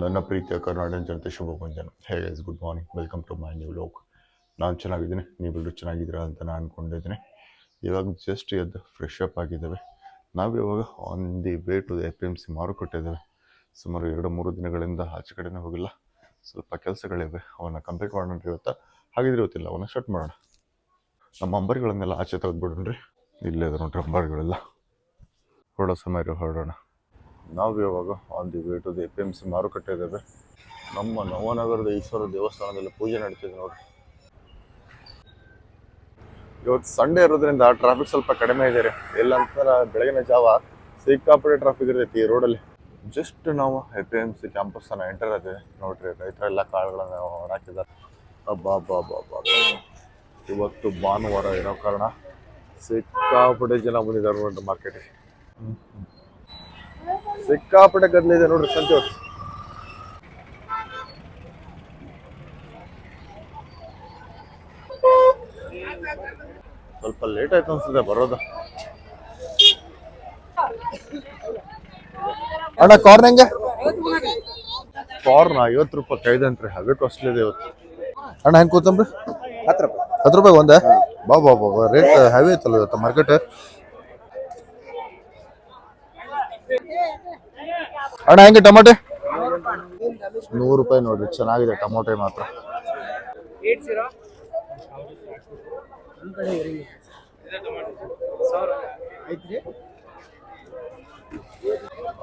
ನನ್ನ ಪ್ರೀತಿಯ ಕರ್ನಾಟಕ ಜನತೆ ಶುಭ hey guys good morning welcome to my new vlog ನಾನು ಚೆನ್ನಾಗಿದ್ದೀನಿ. ನೀವೆಲ್ಲರೂ ಚೆನ್ನಾಗಿದ್ದೀರಾ ಅಂತ ನಾನು ಅಂದ್ಕೊಂಡಿದ್ದೀನಿ ಇವಾಗ ಜಸ್ಟ್ ಎದ್ದು ಫ್ರೆಶ್ ಅಪ್ ಆಗಿದ್ದಾವೆ. ನಾವು ಇವಾಗ on the way to the A M C ಮಾರುಕಟ್ಟೆದ್ದೇವೆ ಸುಮಾರು ಎರಡು ಮೂರು ದಿನಗಳಿಂದ ಆಚೆ ಕಡೆನೇ ಹೋಗಿಲ್ಲ. ಸ್ವಲ್ಪ ಕೆಲಸಗಳಿವೆ. ಅವನ್ನ ಕಂಪ್ಲೀಟ್ ಮಾಡೋಣ ಇವತ್ತು. ಹಾಗಿದ್ರೆ ಗೊತ್ತಿಲ್ಲ ಅವನ್ನ ಸ್ಟಾರ್ಟ್ ಮಾಡೋಣ. ನಮ್ಮ ಅಂಬರಿಗಳನ್ನೆಲ್ಲ ಆಚೆ ತೆಗೆದ್ಬಿಡೋಣ್ರಿ. ಇಲ್ಲೇ ಇದೆ ನೋಡ್ರಿ ಅಂಬರಿಗಳೆಲ್ಲ. ಹೊರಡೋ ಸಮಯ ಹೊರಡೋಣ. ನಾವು ಇವಾಗ on the way to the A P M C ಮಾರುಕಟ್ಟೆ ಇದ್ದೇವೆ. ನಮ್ಮ ನವನಗರದ ಈಶ್ವರ ದೇವಸ್ಥಾನದಲ್ಲಿ ಪೂಜೆ ನಡೀತಿದೆ ನೋಡ್ರಿ. ಇವತ್ತು ಸಂಡೇ ಇರೋದ್ರಿಂದ ಟ್ರಾಫಿಕ್ ಸ್ವಲ್ಪ ಕಡಿಮೆ ಇದೆ ರೀ. ಎಲ್ಲಂತರ ಬೆಳಗಿನ ಜಾವ ಸಿಕ್ಕಾಪಟ್ಟೆ ಟ್ರಾಫಿಕ್ ಇರ್ತೈತಿ ಈ ರೋಡಲ್ಲಿ ಜಸ್ಟ್ ನಾವು A P M C campus ಅನ್ನ ಎಂಟರ್ ಆಗಿದೆ ನೋಡ್ರಿ. ರೈತರೆಲ್ಲ ಕಾಳುಗಳನ್ನ ಹಾಕಿದ್ದಾರೆ. ಅಬ್ಬಾ ಅಬ್ಬಾ ಅಬ್ಬಾ ಅಬ್ಬಾ. ಇವತ್ತು ಭಾನುವಾರ ಇರೋ ಕಾರಣ ಸಿಕ್ಕಾಪಟ್ಟೆ ಜನ ಬಂದಿದ್ದಾರೆ ನೋಡ್ರಿ ಮಾರ್ಕೆಟಿಗೆ ಸಿಕ್ಕಾಪಟ್ಟೆ ಗದ್ದಲಿದೆ ನೋಡ್ರಿ ಸಂತೆ ಸ್ವಲ್ಪ ಲೇಟ್ ಆಯ್ತು ಅನ್ಸುತ್ತೆ ಬರೋದ. ಅಣ್ಣ ಕಾರ್ನ್ ಹೆಂಗೆ? ಕಾರ್ನ್ ಐವತ್ತು ರೂಪಾಯಿ ಕೈದಂತ್ರಿ ಹವೆ ಕಾಸ್ಟ್ಲಿ ಇವತ್ತು. ಅಣ್ಣ, ಹೆಂಗೆ ಕೂತಂಬ್ರಿ? ಹತ್ತು ರೂಪಾಯಿ. ಹತ್ತು ರೂಪಾಯಿ ಒಂದ? ಬಾ ಬಾ ಬಾ ರೇಟ್ ಹ್ಯಾವಿ ಐತಲ್ಲ ಇವತ್ತು ಮಾರ್ಕೆಟ್ ಅಣ್ಣ ಹೆಂಗೆ ಟಮಾಟೆ? ನೂರು ರೂಪಾಯಿ ನೋಡ್ರಿ ಚೆನ್ನಾಗಿದೆ ಟೊಮೊಟೆ ಮಾತ್ರ.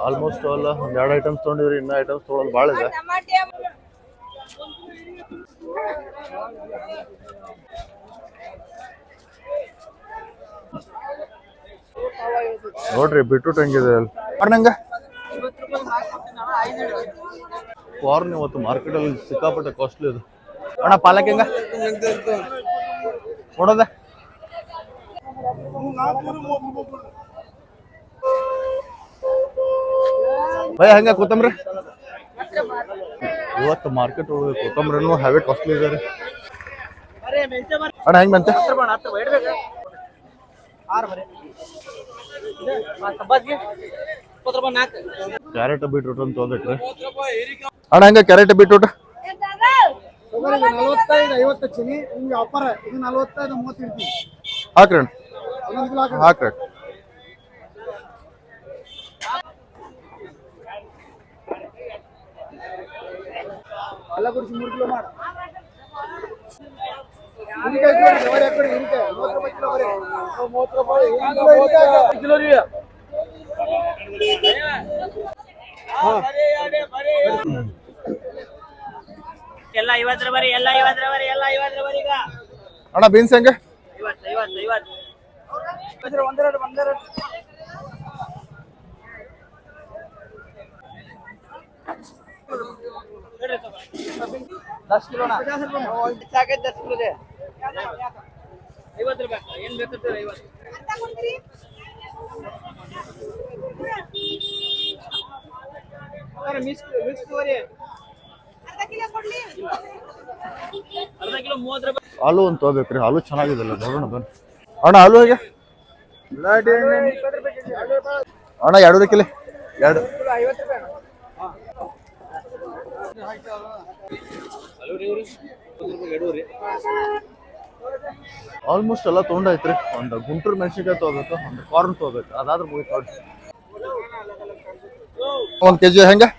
ಆಲ್ಮೋಸ್ಟ್ ಅಲ್ಲ ಒಂದ್ ಎರಡು ಐಟಮ್ಸ್ ತೊಗೊಂಡಿದ್ರಿ ಇನ್ನೂ ಐಟಮ್ಸ್ ತೊಗೊಳೋದು ಭಾಳ ಇದೆ. ನೋಡ್ರಿ ಬಿಟ್ರೂಟ್ ಹೆಂಗಿದೆ ಅಲ್ಲಿ? ಹೆಂಗ. ಕಾರ್ನ್ ಇವತ್ತು ಮಾರ್ಕೆಟಲ್ಲಿ ಸಿಕ್ಕಾಪಟ್ಟೆ ಕಾಸ್ಟ್ಲಿ ಅದು. ಅಣ್ಣ ಪಾಲಕ್ ಹೆಂಗ? ನೋಡೋದ? ಭಯ ಹೆಂಗ ಕೊತ್ತಂಬ್ರಿ? ಇವತ್ತು ಮಾರ್ಕೆಟ್ ಒಳಗೆ ಕೊತ್ತಂಬರಿನೂ ಹೆವಿ ಕಾಸ್ಟ್ಲಿ ಇದೆ ರೀ. ಅಣ್ಣ ಹೆಂಗೆ ಬಂತೆ ಕ್ಯಾರೆಟ್ ಬೀಟ್ರೂಟ್ ಅಂತ ಹೋಗ್ಬೇಕ್ರಿ ಅಣ್ಣ ಹೆಂಗ ಕ್ಯಾರೆಟ್ ಬೀಟ್ರೂಟ್ ನಲವತ್ತೈದು ಐವತ್ತು ಚಿನಿ ನಿಮ್ಗೆ ಆಫರ್ ಇದು ನಲವತ್ತೈದು ಮೂವತ್ತು ಇಡ್ತೀವಿ ಹಾಕ್ರಿ ಅಣ್ಣ ಒಂದೊಂದು ಕಿಲೋ ಹಾಕಿ ಹಾಕ್ರಿ ಎಲ್ಲ ಕುಡಿಸಿ ಮೂರು ಕಿಲೋ ಮಾಡ. ಎಲ್ಲ ಐವತ್ತರ ಬರಿ ಎಲ್ಲ ಐವತ್ತರ ಬರಿ ಎಲ್ಲ ಐವತ್ತರ ಬರಿ ಈಗ. ಅಣ್ಣ ಬೀನ್ಸ್ ಹೆಂಗೆ? ಐವತ್ತು ಐವತ್ತು ಐವತ್ತು. ಒಂದೆರಡು, ಒಂದೆರಡು. ಒಂದೆರಡು ದಸ್ ಕಿಲೋನ? ಸಾಕೈತೆ ದಸ್ ಕಿಲೋ ಇದೆ. ಐವತ್ತು ರೂಪಾಯಿ ಏನ್ ಬೇಕು ಐವತ್ತು? ಮಿಕ್ಸ್ ಮಿಕ್ಸ್ ತಗೋರಿ ಅರ್ಧ ಕಿಲೋ ಮೂವತ್ತು ರೂಪಾಯಿ. ಆಲೂ ಅಂತ ಹೋಗ್ಬೇಕ್ರಿ ಆಲೂ ಚೆನ್ನಾಗಿದೆಲ್ಲ. ನೋಡೋಣ ಬನ್ನಿ. ಅಣ್ಣ ಆಲೂ ಹೇಗೆ? ಅಣ್ಣ ಎರಡು ಕಿಲೋ ಎರಡು. ಐವತ್ತು ರೂಪಾಯಿ. ಆಲ್ಮೋಸ್ಟ್ ಎಲ್ಲ ತೊಗೊಂಡೈತ್ರಿ ಒಂದು ಗುಂಟೂರು ಮೆಣಸಿನ್ಕಾಯಿ ತೊಗೋಬೇಕು ಒಂದು ಕಾರ್ನ್ ತೊಗೋಬೇಕು. ಅದಾದ್ರೂ ಮುಗಿತು ನೋಡಿ ಒಂದು ಕೆ ಜಿ ಹೆಂಗೆ?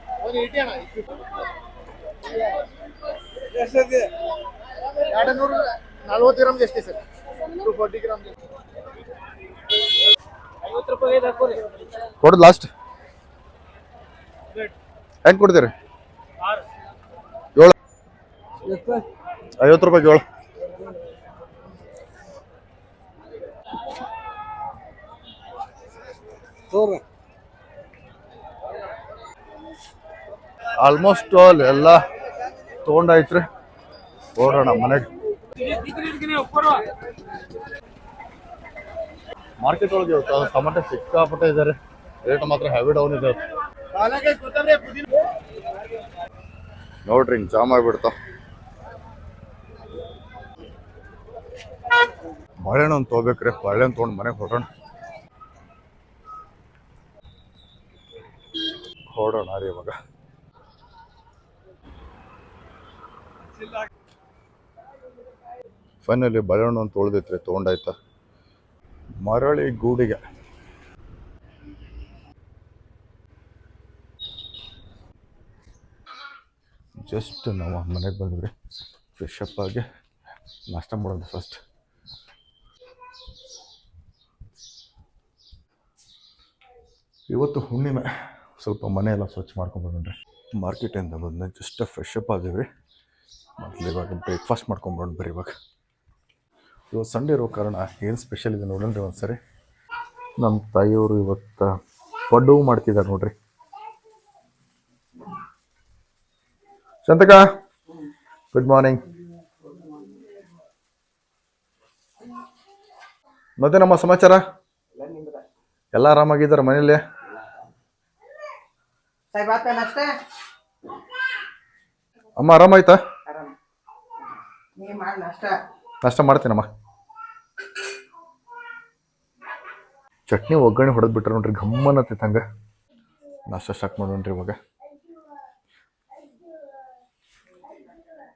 ಎರಡು ನೂರು ನಲ್ವತ್ತು ಗ್ರಾಮ್ ಎಷ್ಟಿ ಸರ್? ಟು ಫೋರ್ಟಿ ಗ್ರಾಮ್ ಕೊಡೋದು ಲಾಸ್ಟ್ ಹೆಂಗೆ ಕೊಡ್ತೀರಿ? ಐವತ್ತು ರೂಪಾಯಿ ಜೋಳ. ಆಲ್ಮೋಸ್ಟ್ ಆಲ್ ಎಲ್ಲ ತೊಗೊಂಡಾಯ್ತ್ರಿ ಓಡೋಣ ಮನೆಗೆ. ಮಾರ್ಕೆಟ್ ಒಳಗೆ ಟೊಮೆಟೊ ಸಿಕ್ಕಾಪಟ್ಟೆ ಇದ್ದಾರೆ ರೇಟ್ ಮಾತ್ರ ಹೆವಿ ಡೌನ್ ಇದೆ. ನೋಡ್ರಿ ಹಿಂಗೆ ಜಾಮ್ ಆಗ್ಬಿಡ್ತಾವ ಬಾಳೆಹಣ್ಣು ಒಂದು ತೊಗೋಬೇಕ್ರಿ. ಬಾಳೆಹಣ್ಣು ತೊಗೊಂಡು ಮನೆಗೆ ಹೊರಡೋಣ. ಹೊರಡೋಣ ರೀ ಇವಾಗ. ಫೈನಲಿ ಬಾಳೆಹಣ್ಣು ಅಂತ ತೊಳ್ದೈತ್ರಿ ತೊಗೊಂಡಾಯ್ತ. ಮರಳಿ ಗೂಡಿಗೆ. ಜಸ್ಟ್ ನಾವು ಮನೆಗೆ ಬಂದ್ವಿ ಫ್ರೆಶ್ ಅಪ್ ಆಗಿ ನಾಷ್ಟ ಮಾಡೋದು ಫಸ್ಟ್ ಇವತ್ತು ಹುಣ್ಣಿಮೆ, ಸ್ವಲ್ಪ ಮನೆಯೆಲ್ಲ ಸ್ವಚ್ಛ ಮಾರ್ಕೆಟ್ ಮಾರ್ಕೆಟಿಂದ ಬಂದ ಜಸ್ಟ್ ಫ್ರೆಶ್ ಅಪ್ ಆದೀವಿ. ಮತ್ತು ಇವಾಗ ಬ್ರೇಕ್ಫಾಸ್ಟ್ ಮಾಡ್ಕೊಂಬರೋಣ ಬರ್ರಿ ಇವಾಗ. ಇವತ್ತು ಸಂಡೇ ಇರೋ ಕಾರಣ ಏನು ಸ್ಪೆಷಲ್ ಇದೆ ನೋಡೋಣ್ರಿ ಒಂದು ಸರಿ ನಮ್ಮ ತಾಯಿಯವರು ಇವತ್ತು ಪಡ್ಡು ಮಾಡ್ತಿದ್ದಾರೆ ನೋಡ್ರಿ. ಚಂದಕ ಗುಡ್ ಮಾರ್ನಿಂಗ್ ಮತ್ತೆ ನಮ್ಮ ಸಮಾಚಾರ? ಎಲ್ಲ ಆರಾಮಾಗಿದ್ದಾರೆ ಮನೇಲಿ ಅಷ್ಟೇ? ಅಮ್ಮ ಆರಾಮಾಯ್ತಾ ನಾಷ್ಟ ಮಾಡ್ತೀನಮ್ಮ. ಚಟ್ನಿ ಒಗ್ಗರಣೆ ಹೊಡೆದ್ ಬಿಟ್ರೆ ನೋಡ್ರಿ ಗಮ್ಮನತ್ತೆ ಹಂಗೆ. ನಾಷ್ಟ ಸ್ಟಾರ್ಟ್ ಮಾಡೋಣ್ರಿ ಇವಾಗ.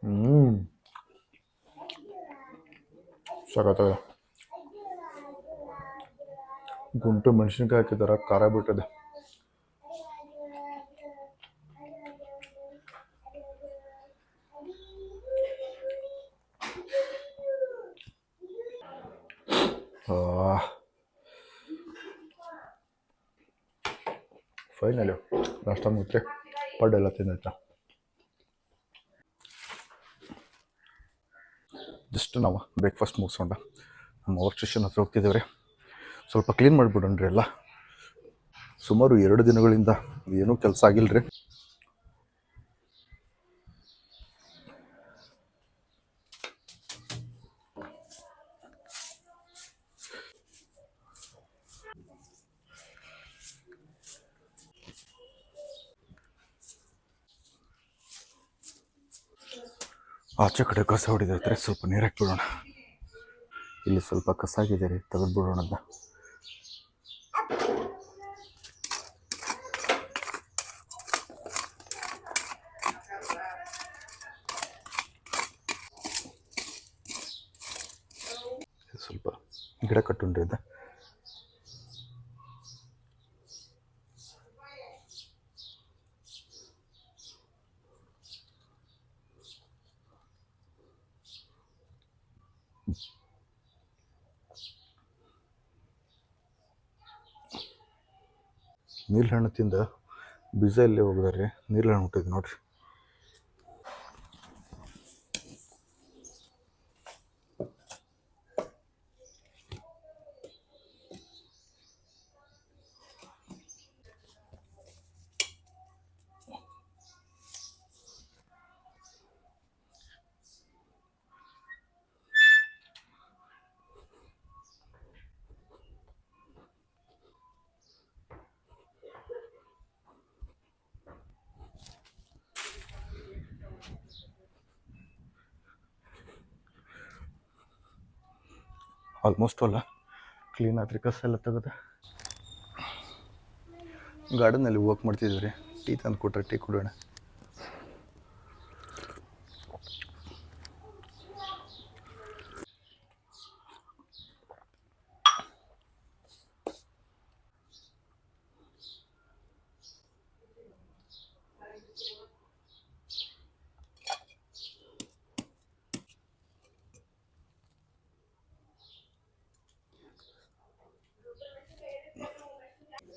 ಹ್ಞೂ ಸಾಕಾಗ ಗುಂಟು ಮೆಣಸಿನ್ಕಾಯಿ ಹಾಕಿದಾರ ಖಾರ ಬಿಟ್ಟದೆ ಫೈನಲಿ ನಾಷ್ಟ ಮುತ್ತೆ ಪಡ್ಡೆಲ್ಲ ತಿನ್ನಾಯ್ತಾ ಜಸ್ಟ್ ನಾವು ಬ್ರೇಕ್ಫಾಸ್ಟ್ ಮುಗಿಸ್ಕೊಂಡ. ನಮ್ಮ ವರ್ಕ್ ಸ್ಟೇಷನ್ ಹತ್ರ ಹೋಗ್ತಿದ್ದೇವೆ ಸ್ವಲ್ಪ ಕ್ಲೀನ್ ಮಾಡಿಬಿಡೋಣ್ರಿ ಎಲ್ಲ. ಸುಮಾರು ಎರಡು ದಿನಗಳಿಂದ ಏನೂ ಕೆಲಸ ಆಗಿಲ್ಲ ರೀ ಆಚೆ ಕಡೆ ಕಸ ಹೊಡಿದೈತ್ರೆ ಸ್ವಲ್ಪ ನೀರು ಹಾಕ್ಬಿಡೋಣ. ಇಲ್ಲಿ ಸ್ವಲ್ಪ ಕಸ ಆಗಿದೆ ರೀ, ತೆಗೆದ್ಬಿಡೋಣ ಅಂತ. ಸ್ವಲ್ಪ ಗಿಡ ಕಟ್ಟುಂಡ್ರಿ ನೀಲಹಣ್ಣು ತಿಂದು ಬೀಜ ಇಲ್ಲೇ ನೀರು ಹಣ್ಣು ಹುಟ್ಟಿದ್ ನೋಡ್ರಿ. ಆಲ್ಮೋಸ್ಟ್ ಅಲ್ಲ. ಕ್ಲೀನ್ ಆತ್ರಿ ಕಸ ಎಲ್ಲ ತೆಗೆದು. ಗಾರ್ಡನಲ್ಲಿ ವಾಕ್ ಮಾಡ್ತಿದ್ದೀವಿ ರೀ. ಟೀ ತಂದು ಕೊಟ್ರೆ ಟೀ ಕುಡಿಯೋಣ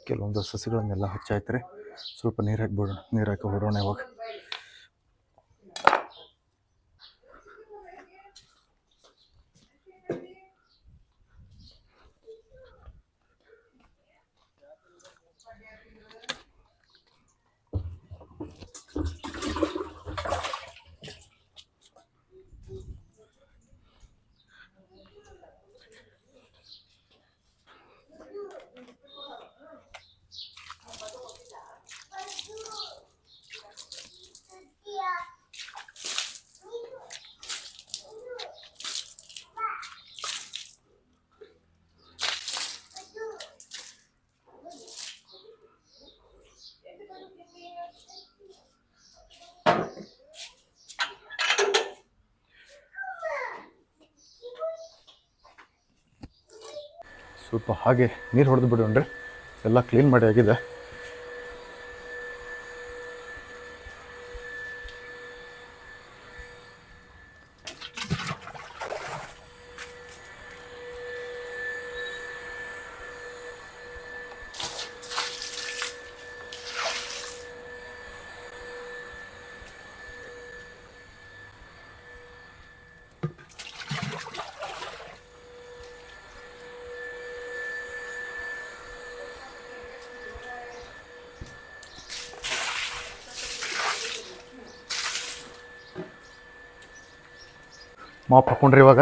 ಕೆಲವೊಂದು ಸಸಿಗಳನ್ನೆಲ್ಲ ಹಚ್ಚಾಯ್ತಾರೆ ಸ್ವಲ್ಪ ನೀರು ಹಾಕ್ಬಿಡೋಣ ನೀರು ಹಾಕಿ ಹೊಡೋಣ ಇವಾಗ. ಸ್ವಲ್ಪ ಹಾಗೆ ನೀರು ಹೊಡೆದು ಬಿಡೋಣ್ರಿ ಎಲ್ಲ ಕ್ಲೀನ್ ಮಾಡಿ ಆಗಿದೆ. ಮಾಪ್ ಹಾಕೊಂಡ್ರಿ ಇವಾಗ.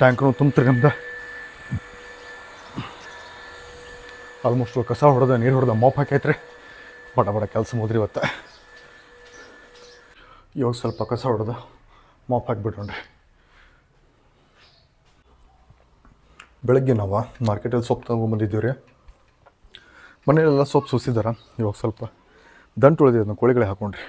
ಟ್ಯಾಂಕ್ನು ತುಂಬ್ತಿರಿ ನಮ್ದು ಆಲ್ಮೋಸ್ಟ್ ಕಸ ಹೊಡೆದ, ನೀರು ಹೊಡೆದ ಮಾಪ್ ಹಾಕೈತ್ರಿ. ಬಡ ಬಡ ಕೆಲಸ ಮುದ್ರಿ ಇವತ್ತು. ಇವಾಗ ಸ್ವಲ್ಪ ಕಸ ಹೊಡೆದ, ಮಾಪ್ ಹಾಕಿಬಿಟ್ರಿ ಬೆಳಗ್ಗೆ ನಾವು ಮಾರ್ಕೆಟಲ್ಲಿ ಸೊಪ್ಪು ತಗೊಂಬಂದಿದ್ದೀವಿ ರೀ ಮನೆಯಲ್ಲೆಲ್ಲ ಸೊಪ್ಪು ಸುಸಿದಾರ, ಇವಾಗ ಸ್ವಲ್ಪ ದಂಟು ಉಳಿದಿದೆ, ಅದನ್ನ ಕೋಳಿಗಳೇ ಹಾಕೊಂಡ್ರಿ.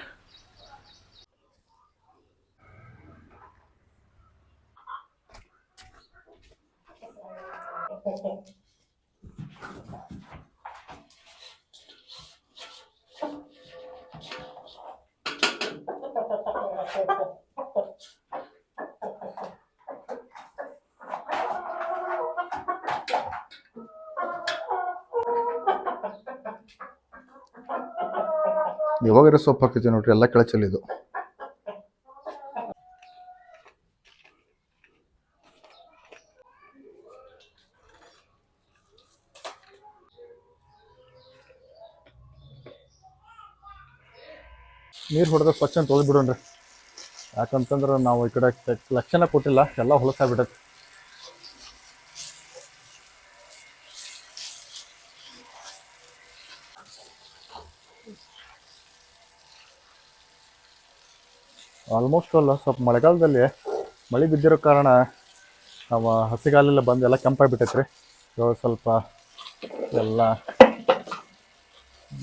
ಯಾವಾಗಾರ ಸೊಪ್ಪು ಹಾಕಿದ್ದೀವಿ ನೋಡ್ರಿ ಎಲ್ಲ ಕೆಳ ನೀರು ಹೊಡೆದ ಸ್ವಚ್ಛ ತೊಳೆದು ಬಿಡೋಣ್ರಿ ಯಾಕಂತಂದ್ರೆ ನಾವು ಈ ಕಡೆ ಲಕ್ಷಣ ಕೊಟ್ಟಿಲ್ಲ, ಎಲ್ಲ ಹೊಲಸಾಗ್ಬಿಡತ್ತೆ ಆಲ್ಮೋಸ್ಟ್ ಅಲ್ಲ, ಸ್ವಲ್ಪ ಮಳೆಗಾಲದಲ್ಲಿ ಮಳೆ ಬಿದ್ದಿರೋ ಕಾರಣ ನಾವು ಹಸಿಗಾಲೆಲ್ಲ ಬಂದು ಎಲ್ಲ ಕೆಂಪಾಗ್ಬಿಟ್ಟೈತೆ ರೀ. ಸ್ವಲ್ಪ ಎಲ್ಲ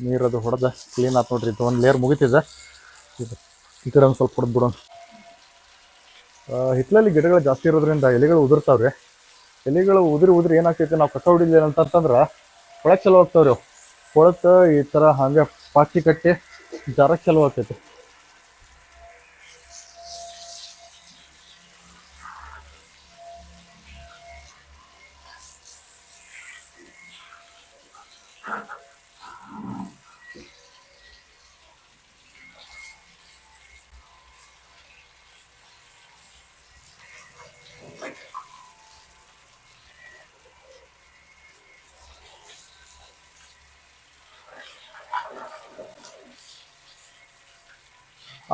ನೀರದು ಹೊಡೆದ ಕ್ಲೀನ್ ಆಯ್ತು ನೋಡ್ರಿ, ಇದು ಒಂದು ಲೇಯರ್ ಮುಗಿತಿದೆ. ಈ ಕಡೆ ಒಂದು ಸ್ವಲ್ಪ ಹೊಡೆದು ಬಿಡೋಣ. ಹಿತ್ತಲಲ್ಲಿ ಗಿಡಗಳು ಜಾಸ್ತಿ ಇರೋದ್ರಿಂದ ಎಲೆಗಳು ಉದುರ್ತಾವ್ರಿ. ಎಲೆಗಳು ಉದುರಿ ಉದುರಿ ಏನಾಗ್ತೈತೆ, ನಾವು ಕಸ ಹೊಡಿಲಿಲ್ಲ ಅಂತಂದ್ರೆ ಒಳಗೆ ಚಲೋ ಹೋಗ್ತಾವ್ರಿ ಕೊಳತು ಈ ಥರ ಹಂಗೆ ಪಾಚಿ ಕಟ್ಟಿ ಜಾರಕ್ಕೆ ಚಲೋ ಆಗ್ತೈತಿ.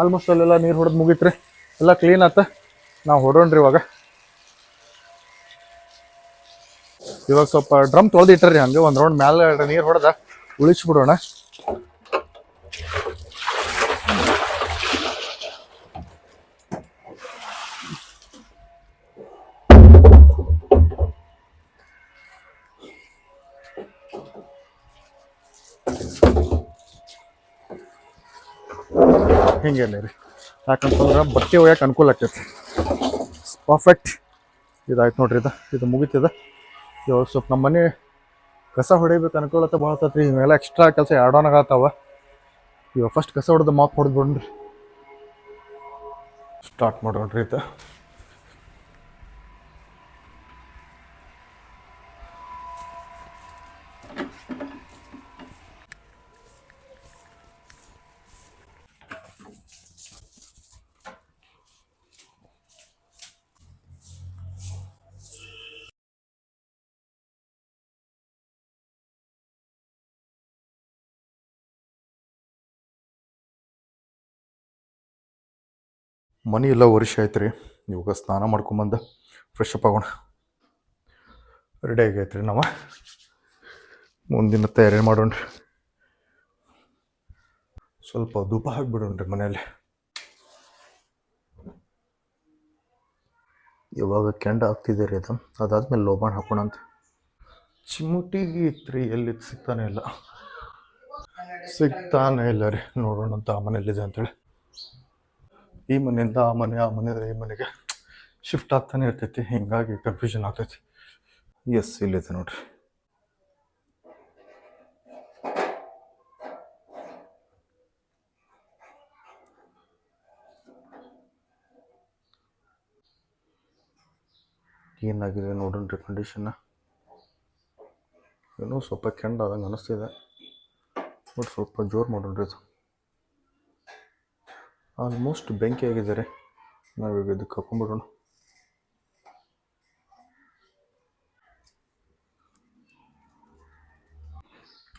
ಆಲ್ಮೋಸ್ಟ್ ಅಲ್ಲೆಲ್ಲ ನೀರು ಹೊಡೆದು ಮುಗೀತ್ರಿ. ಎಲ್ಲ ಕ್ಲೀನ್ ಆತ. ನಾವು ಹೊಡೋಣ್ರಿ ಇವಾಗ. ಇವಾಗ ಸ್ವಲ್ಪ ಡ್ರಮ್ ತೊಳೆದಿಟ್ಟರಿ ಹಂಗೆ ಒಂದು ರೌಂಡ್ ಮ್ಯಾಲೆ ನೀರು ಹೊಡೆದ ಉಳಿಸ್ಬಿಡೋಣ. ಹಿಂಗೇನೆ ರೀ. ಯಾಕಂತಂದ್ರೆ ಬಟ್ಟೆ ಒಯ್ಯಕ್ಕೆ ಅನುಕೂಲ ಆಕೈತಿ. ಪರ್ಫೆಕ್ಟ್ ಇದಾಯ್ತು ನೋಡ್ರಿ ಇದು. ಇದು ಮುಗಿತಿದೆ. ಇವಾಗ ಸ್ವಲ್ಪ ನಮ್ಮ ಮನೆ ಕಸ ಹೊಡಿಬೇಕು ಅನುಕೂಲತೆ ಭಾಳ ಆತೈತಿ ಇವೆಲ್ಲ ಎಕ್ಸ್ಟ್ರಾ ಕೆಲಸ ಆಡೋನಾಗತ್ತಾವ ಇವಾಗ ಫಸ್ಟ್ ಕಸ ಹೊಡೆದು ಮಾಪ್ ಹೊಡೆದು ಬಿಡ್ರಿ. ಸ್ಟಾರ್ಟ್ ಮಾಡೋಣ್ರಿ ಆಯ್ತಾ ಮನಿ ಎಲ್ಲ ವರ್ಷ ಆಯ್ತು ರೀ ಇವಾಗ ಸ್ನಾನ ಮಾಡ್ಕೊಂಬಂದು ಫ್ರೆಶ್ ಅಪ್ ಆಗೋಣ. ರೆಡಿ ಆಗೈತೆ ರೀ ನಾವು ಮುಂದಿನ ತಯಾರಿ ಮಾಡೋಣ್ರಿ. ಸ್ವಲ್ಪ ಧೂಪ ಹಾಕ್ಬಿಡೋಣ್ರಿ ಮನೆಯಲ್ಲಿ. ಇವಾಗ ಕೆಂಡ ಆಗ್ತಿದೆ ರೀ ಅದು. ಅದಾದ್ಮೇಲೆ ಲೋಬಾಣ್ ಹಾಕೋಣ ಅಂತ. ಚಿಮುಟಿಗೆ ರೀ ಎಲ್ಲಿ ಸಿಗ್ತಾನೆ ಇಲ್ಲ. ಸಿಗ್ತಾನೆ ಇಲ್ಲ ರೀ. ನೋಡೋಣ ಅಂತ ಆ ಮನೇಲಿದೆ ಅಂತೇಳಿ. ಈ ಮನೆಯಿಂದ ಆ ಮನೆ, ಆ ಮನೆಯಿಂದ ಈ ಮನೆಗೆ ಶಿಫ್ಟ್ ಆಗ್ತಾನೆ ಇರ್ತೈತಿ. ಹಿಂಗಾಗಿ ಕನ್ಫ್ಯೂಷನ್ ಆಗ್ತೈತಿ. ಎಸ್ ಇಲ್ಲಿದೆ ನೋಡ್ರಿ. ಏನಾಗಿದೆ ನೋಡೋಣ್ರಿ ಕಂಡೀಷನ್ನ ಏನೋ ಸ್ವಲ್ಪ ಕೆಂಡ ಆದಂಗೆ ಅನಿಸ್ತಿದೆ. ಬಟ್ ಸ್ವಲ್ಪ ಜೋರು ಮಾಡೋಣ್ರಿ ಇದು. ಆಲ್ಮೋಸ್ಟ್ ಬೆಂಕಿ ಆಗಿದ್ದಾರೆ ನಾವೀಗ ಇದಕ್ಕೆ ಹಾಕೊಂಡ್ಬಿಡೋಣ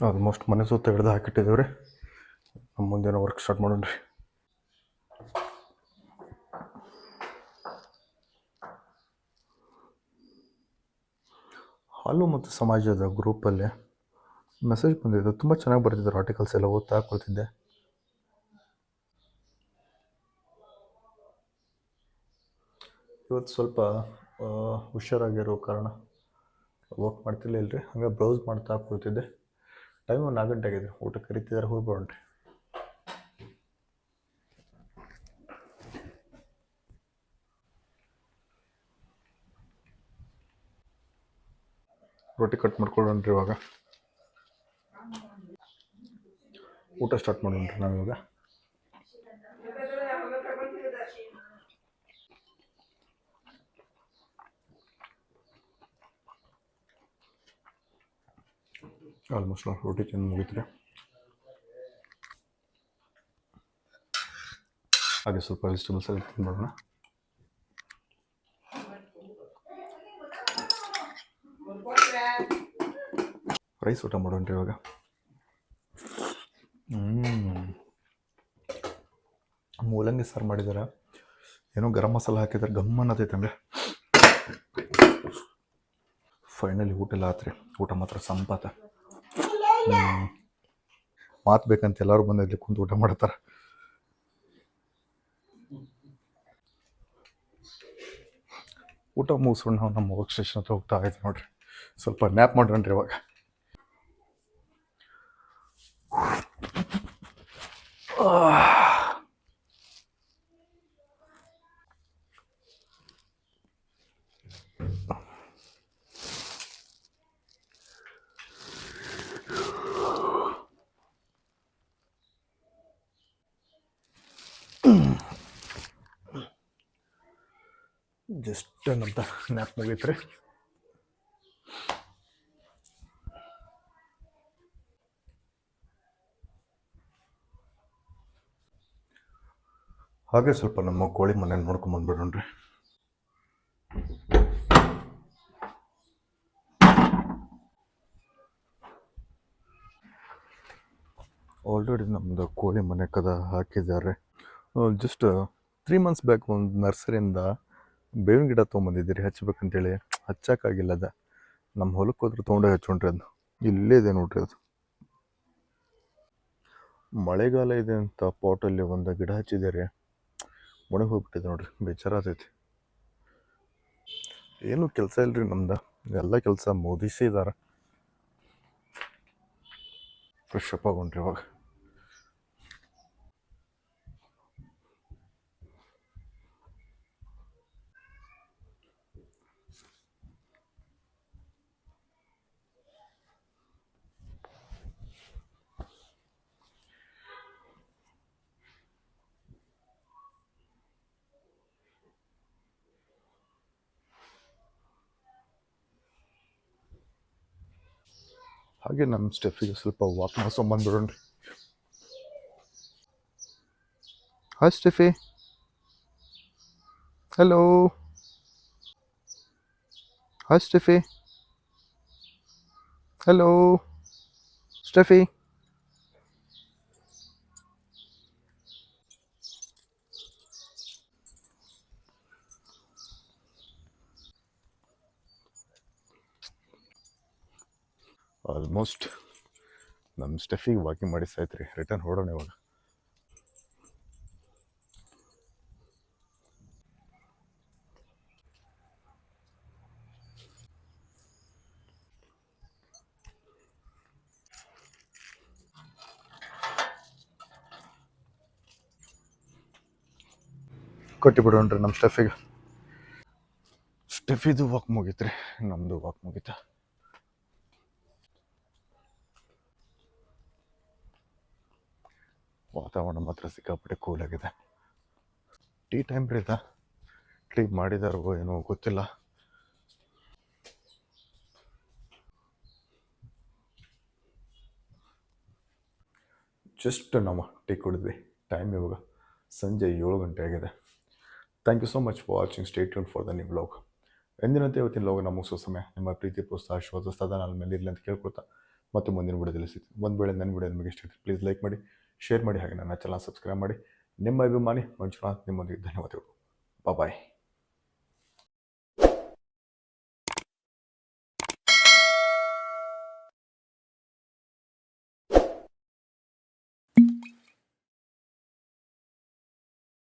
ಆಲ್ಮೋಸ್ಟ್ ಮನೆ ಸುತ್ತ ಹಿಡ್ದು ಹಾಕಿಟ್ಟಿದ್ದೇವೆ ರೀ ನಮ್ಮ ಮುಂದಿನ ವರ್ಕ್ ಸ್ಟಾರ್ಟ್ ಮಾಡೋಣ ರೀ ಹಾಲು ಮತ್ತು ಸಮಾಜದ ಗ್ರೂಪಲ್ಲಿ ಮೆಸೇಜ್ ಬಂದಿದ್ದು ತುಂಬ ಚೆನ್ನಾಗಿ ಬರ್ತಿದ್ದರು ಆರ್ಟಿಕಲ್ಸ್ ಎಲ್ಲ ಓದ್ತಾ ಕೊಡ್ತಿದ್ದೆ. ಇವತ್ತು ಸ್ವಲ್ಪ ಹುಷಾರಾಗಿರೋ ಕಾರಣ ವರ್ಕ್ ಮಾಡ್ತಿರ್ಲಿಲ್ಲ ರೀ ಹಂಗೆ ಬ್ರೌಸ್ ಮಾಡ್ತಾ ಕೂತಿದ್ದೆ. ಟೈಮ್ ಒಂದು ನಾಲ್ಕು ಗಂಟೆ ಆಗಿದೆ. ಊಟ ಕರಿತಿದ್ದಾರೆ ಹೋಗಿ ಬರೋಣ್ರಿ ರೊಟ್ಟಿ ಕಟ್ ಮಾಡ್ಕೊಳ್ಳೋಣ್ರಿ ಇವಾಗ. ಊಟ ಸ್ಟಾರ್ಟ್ ಮಾಡೋಣ್ರಿ ನಾವು ಇವಾಗ ಆಲ್ಮೋಸ್ಟ್ ನಾವು ರೊಟ್ಟಿ ತಿಂದು ಮುಗಿತ್ರಿ ಹಾಗೆ ಸ್ವಲ್ಪ ವೆಜಿಟೇಬಲ್ಸ್ ಎಲ್ಲ ತಿನ್ಬೋಣ ರೈಸ್ ಊಟ ಮಾಡೋಣ್ರಿ ಇವಾಗ. ಮೂಲಂಗಿ ಸಾರು ಮಾಡಿದ್ದಾರೆ ಏನೋ ಗರಂ ಮಸಾಲ ಹಾಕಿದ್ದಾರೆ ಗಮ್ ಅನ್ನತೈತಂಗೆ ಫೈನಲಿ ಊಟ ಎಲ್ಲ ಆತ್ರಿ. ಊಟ ಮಾತ್ರ ಸಂಪಾತ ಮಾತು ಬೇಕಂತ ಎಲ್ಲರೂ ಬಂದು ಕುಂತು ಊಟ ಮಾಡ್ತಾರೆ. ಊಟ ಮುಗಿಸ್ಕೊಂಡು ನಾವು ನಮ್ಮ ವರ್ಕ್ ಸ್ಟೇಷನ್ ಹತ್ರ ಹೋಗ್ತಾ ಇದ್ದೀವಿ ನೋಡ್ರಿ. ಸ್ವಲ್ಪ ನ್ಯಾಪ್ ಮಾಡ್ರಿ ಇವಾಗ. ಜಸ್ಟ್ ಅಂತ ನ್ಯಾಪ್ ರೀ ಹಾಗೆ ಸ್ವಲ್ಪ ನಮ್ಮ ಕೋಳಿ ಮನೆ ನೋಡ್ಕೊಂಡ್ ಬಂದ್ಬಿಡೋಣ್ರಿ. ಆಲ್ರೆಡಿ ನಮ್ಮದು ಕೋಳಿ ಮನೆ ಕದ ಹಾಕಿದ್ದಾರೆ. ಜಸ್ಟ್ ತ್ರೀ ಮಂತ್ಸ್ ಬ್ಯಾಕ್ ಒಂದು ನರ್ಸರಿಯಿಂದ ಬೇವಿನ ಗಿಡ ತೊಗೊಂಬಂದಿದ್ದೀರಿ, ಹಚ್ಬೇಕಂತೇಳಿ. ಹಚ್ಚಕ್ಕಾಗಿಲ್ಲ ಅದ. ನಮ್ಮ ಹೊಲಕ್ಕೆ ಹೋದ್ರೆ ತೊಗೊಂಡೋಗಿ ಹಚ್ಚೊಂಡ್ರಿ ಅದು. ಇಲ್ಲೇ ಇದೆ ನೋಡ್ರಿ ಅದು. ಮಳೆಗಾಲ ಇದೆ ಅಂತ ಪಾಟಲ್ಲಿ ಒಂದು ಗಿಡ ಹಚ್ಚಿದ್ದಾರೆ ಒಣಗಿ ಹೋಗ್ಬಿಟ್ಟಿದೆ ನೋಡ್ರಿ. ಬೇಜಾರಾತೈತಿ. ಏನು ಕೆಲಸ ಇಲ್ರಿ ನಮ್ದು. ಎಲ್ಲ ಕೆಲಸ ಮುಗಿಸಿದಾರ ಫ್ರೆಶ್ ಅಪ್ ಆಗೊಂಡ್ರಿ ಇವಾಗ. ಹಾಗೆ ನಮ್ಮ ಸ್ಟೆಫಿಗೆ ಸ್ವಲ್ಪ walk ಮಾಡ್ಸೊಂಬಂದ್ಬಿಡೋಣ hi Steffi hello hi Steffi hello Steffi almost ನಮ್ಮ ಸ್ಟೆಫಿಗೆ ವಾಕಿಂಗ್ ಮಾಡಿಸಾಯ್ತು ರೀ ರಿಟರ್ನ್ ಹೊಡೋಣ ಇವಾಗ. ಕೊಟ್ಟಿಬಿಡೋಣ್ರಿ ನಮ್ಮ ಸ್ಟೆಫಿಗೆ ಸ್ಟೆಫಿದು ವಾಕ್ ಮುಗೀತ್ರಿ. ನಮ್ಮದು ವಾಕ್ ಮುಗೀತ. ವಾತಾವರಣ ಮಾತ್ರ ಸಿಕ್ಕಾಪಟ್ಟೆ ಕೂಲ್ ಆಗಿದೆ. ಟೀ ಟೈಮ್ ರೀ ಟೀ ಮಾಡಿದಾರೋ ಏನೋ ಗೊತ್ತಿಲ್ಲ. ಜಸ್ಟ್ ನಾವು ಟೀ ಕುಡಿದ್ವಿ. ಟೈಮ್ ಇವಾಗ ಸಂಜೆ ಏಳು ಗಂಟೆ ಆಗಿದೆ. Thank you so much for watching stay tuned for the new vlog ಎಂದಿನಂತೆ ಇವತ್ತಿನ ಲೋಗ ನಮ್ಮ ಮುಗಿಸೋ ಸಮಯ ನಿಮ್ಮ ಪ್ರೀತಿ, ಪ್ರೋತ್ಸಾಹ ಶ್ವಾಸ ಸದಾ ನನ್ನ ಮೇಲೆ ಇರಲಿ ಅಂತ ಕೇಳ್ಕೊಳ್ತಾ ಮತ್ತೆ ಮುಂದಿನ ವಿಡಿಯೋದಲ್ಲಿ ಸಿಗ್ತೀನಿ. ಒಂದು ವೇಳೆ ನನ್ನ ವಿಡಿಯೋ ನಿಮಗೆ ಇಷ್ಟ ಪ್ಲೀಸ್ ಲೈಕ್ ಮಾಡಿ. ಶೇರ್ ಮಾಡಿ ಹಾಗೆ ನನ್ನ ಚಾನಲ್ ಸಬ್ಸ್ಕ್ರೈಬ್ ಮಾಡಿ. ನಿಮ್ಮ ಅಭಿಮಾನಿ ಮಂಜುನಾಥ್ ನಿಮ್ಮೊಂದಿಗೆ ಧನ್ಯವಾದಗಳು. ಬಾಯ್